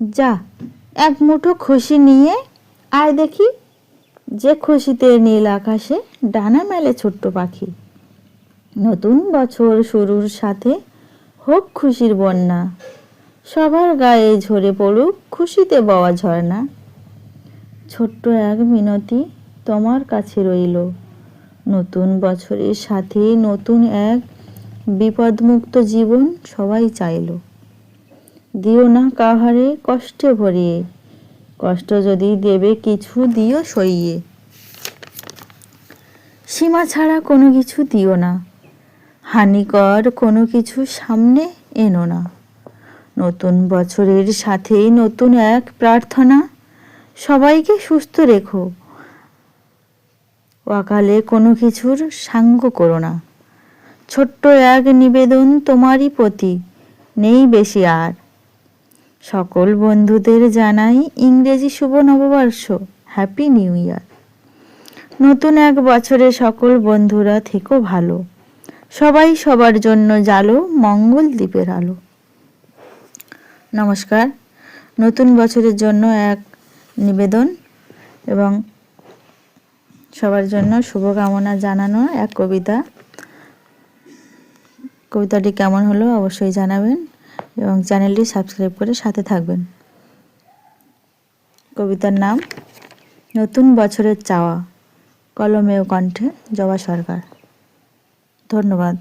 যা, এক মুঠো খুশি নিয়ে আয় দেখি। যে খুশিতে নীল আকাশে ডানা মেলে ছোট্ট পাখি। নতুন বছর শুরুর সাথে হোক খুশির বন্যা। সবার গায়ে ঝরে পড়ুক খুশিতে বওয়া ঝর্ণা। ছোট্ট এক মিনতি তোমার কাছে রইল। নতুন বছরের সাথে নতুন এক বিপদমুক্ত জীবন সবাই চাইলো। দিও না কাহারে কষ্টে ভরিয়ে কষ্ট যদি দেবে কিছু দিও সইয়ে। সীমা ছাড়া কোনো কিছু দিও না। হানিকর কোনো কিছু সামনে এনো না। নতুন বছরের সাথে নতুন এক প্রার্থনা। সবাইকে সুস্থ রেখো। অকালে কোনো কিছুর সাঙ্গ করো না। ছোট্ট এক নিবেদন তোমারই প্রতি। নেই বেশি আর। সকল বন্ধুদের জানাই ইংরেজি শুভ নববর্ষ। হ্যাপি নিউ ইয়ার নতুন এক বছরে সকল বন্ধুরা থেকো ভালো। সবাই সবার জন্য জালো, মঙ্গল দ্বীপের আলো। নমস্কার। নতুন বছরের জন্য এক নিবেদন এবং সবার জন্য শুভকামনা জানানো এক কবিতা। কবিতাটি কেমন হলো অবশ্যই জানাবেন। এবং চ্যানেলটি সাবস্ক্রাইব করে সাথে থাকবেন। কবিতার নাম, নতুন বছরের চাওয়া কলমে ও কণ্ঠে জবা সরকার। ধন্যবাদ।